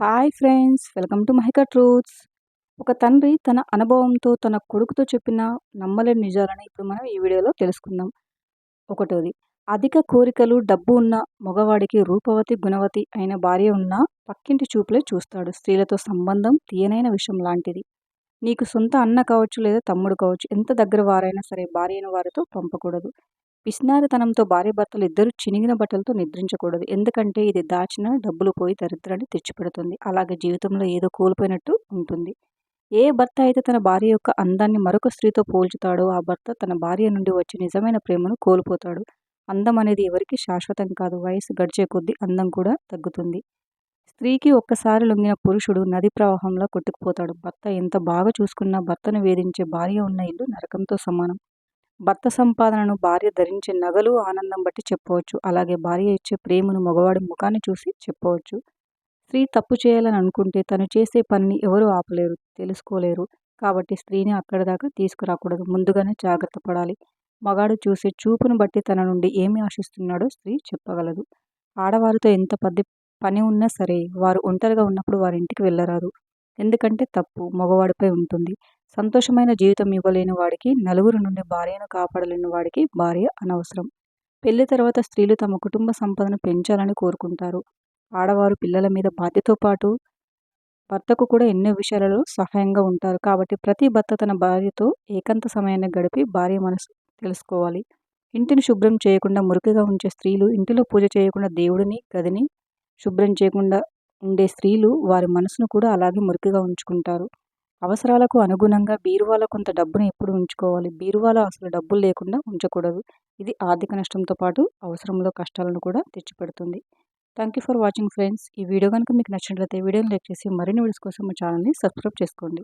Hi friends welcome to Mahika truths. ఒక తండ్రి తన అనుభవంతో తన కొడుకుతో చెప్పిన నమ్మలేని నిజాలని ఇప్పుడు మనం ఈ వీడియోలో తెలుసుకుందాం. ఒకటోది అధిక కోరికలు డబ్బు ఉన్న మగవాడికి రూపవతి గుణవతి అయిన భార్య ఉన్న పక్కింటి చూపులే చూస్తాడు. స్త్రీలతో సంబంధం తీయనైన విషయం లాంటిది. నీకు సొంత అన్న కావచ్చు లేదా తమ్ముడు కావచ్చు ఎంత దగ్గర వారైనా సరే భార్యను వారితో పంపకూడదు. పిసినారితనంతో భార్యాభర్తలు ఇద్దరు చినిగిన బట్టలతో నిద్రించకూడదు. ఎందుకంటే ఇది దాచిన డబ్బులు పోయి దరిద్రాన్ని తెచ్చిపెడుతుంది. అలాగే జీవితంలో ఏదో కోల్పోయినట్టు ఉంటుంది. ఏ భర్త అయితే తన భార్య యొక్క అందాన్ని మరొక స్త్రీతో పోల్చుతాడో ఆ భర్త తన భార్య నుండి వచ్చే నిజమైన ప్రేమను కోల్పోతాడు. అందం అనేది ఎవరికి శాశ్వతం కాదు. వయసు గడిచే కొద్దీ అందం కూడా తగ్గుతుంది. స్త్రీకి ఒక్కసారి లొంగిన పురుషుడు నది ప్రవాహంలో కొట్టుకుపోతాడు. భర్త ఎంత బాగా చూసుకున్నా భర్తను వేధించే భార్య ఉన్న ఇల్లు నరకంతో సమానం. భర్త సంపాదనను భార్య ధరించే నగలు ఆనందం బట్టి చెప్పవచ్చు. అలాగే భార్య ఇచ్చే ప్రేమను మగవాడి ముఖాన్ని చూసి చెప్పవచ్చు. స్త్రీ తప్పు చేయాలని అనుకుంటే తను చేసే పనిని ఎవరూ ఆపలేరు తెలుసుకోలేరు. కాబట్టి స్త్రీని అక్కడి దాకా తీసుకురాకూడదు. ముందుగానే జాగ్రత్త పడాలి. మగాడు చూసే చూపును బట్టి తన నుండి ఏమి ఆశిస్తున్నాడో స్త్రీ చెప్పగలదు. ఆడవారితో ఎంత పది పని ఉన్నా సరే వారు ఒంటరిగా ఉన్నప్పుడు వారి ఇంటికి వెళ్ళరాదు. ఎందుకంటే తప్పు మగవాడిపై ఉంటుంది. సంతోషమైన జీవితం ఇవ్వలేని వాడికి నలుగురు నుండి భార్యను కాపాడలేని వాడికి భార్య అనవసరం. పెళ్ళి తర్వాత స్త్రీలు తమ కుటుంబ సంపదను పెంచాలని కోరుకుంటారు. ఆడవారు పిల్లల మీద బాధ్యతో పాటు భర్తకు కూడా ఎన్నో విషయాలలో సహాయంగా ఉంటారు. కాబట్టి ప్రతి భర్త తన భార్యతో ఏకాంత సమయాన్ని గడిపి భార్య మనసు తెలుసుకోవాలి. ఇంటిని శుభ్రం చేయకుండా మురికిగా ఉంచే స్త్రీలు ఇంటిలో పూజ చేయకుండా దేవుడిని గదిని శుభ్రం చేయకుండా ఉండే స్త్రీలు వారి మనసును కూడా అలాగే మురికిగా ఉంచుకుంటారు. అవసరాలకు అనుగుణంగా బీరువాలో కొంత డబ్బును ఎప్పుడు ఉంచుకోవాలి? బీరువాలో అసలు డబ్బులు లేకుండా ఉంచకూడదు. ఇది ఆర్థిక నష్టంతో పాటు అవసరంలో కష్టాలను కూడా తెచ్చిపెడుతుంది. Thank you for watching friends ఈ వీడియో కనుక మీకు నచ్చినట్లయితే వీడియోని లైక్ చేసి మరిన్ని వీడియోస్ కోసం మా ఛానల్ని సబ్స్క్రైబ్ చేసుకోండి.